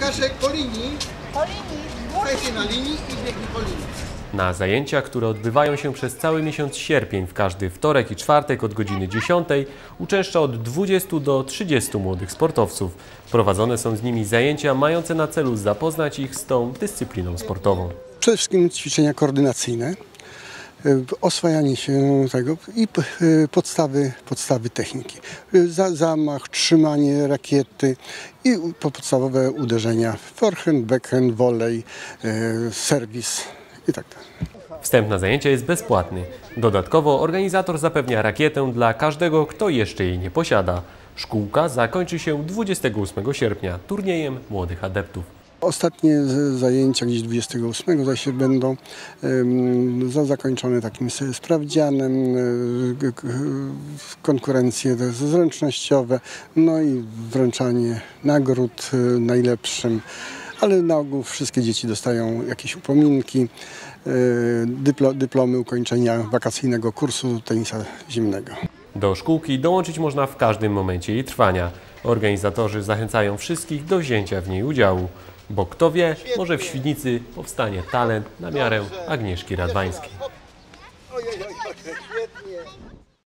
Łukaszek po linii, Po linii, słuchajcie na linii i biegnie po linii. Na zajęcia, które odbywają się przez cały miesiąc sierpień w każdy wtorek i czwartek od godziny 10 uczęszcza od 20 do 30 młodych sportowców. Prowadzone są z nimi zajęcia mające na celu zapoznać ich z tą dyscypliną sportową. Przede wszystkim ćwiczenia koordynacyjne, oswajanie się tego i y, podstawy, podstawy techniki. Y, Za, zamach, trzymanie rakiety i podstawowe uderzenia. Forehand, backhand, volley, y, serwis i tak dalej. Wstęp na zajęcia jest bezpłatny. Dodatkowo organizator zapewnia rakietę dla każdego, kto jeszcze jej nie posiada. Szkółka zakończy się 28 sierpnia turniejem młodych adeptów. Ostatnie zajęcia gdzieś 28 zaś będą zakończone takim sprawdzianem, g- konkurencje zręcznościowe, no i wręczanie nagród y, najlepszym, ale na ogół wszystkie dzieci dostają jakieś upominki, dyplo, dyplomy ukończenia wakacyjnego kursu tenisa zimnego. Do szkółki dołączyć można w każdym momencie jej trwania. Organizatorzy zachęcają wszystkich do wzięcia w niej udziału, bo kto wie, może w Świdnicy powstanie talent na miarę Agnieszki Radwańskiej. Ojej, świetnie.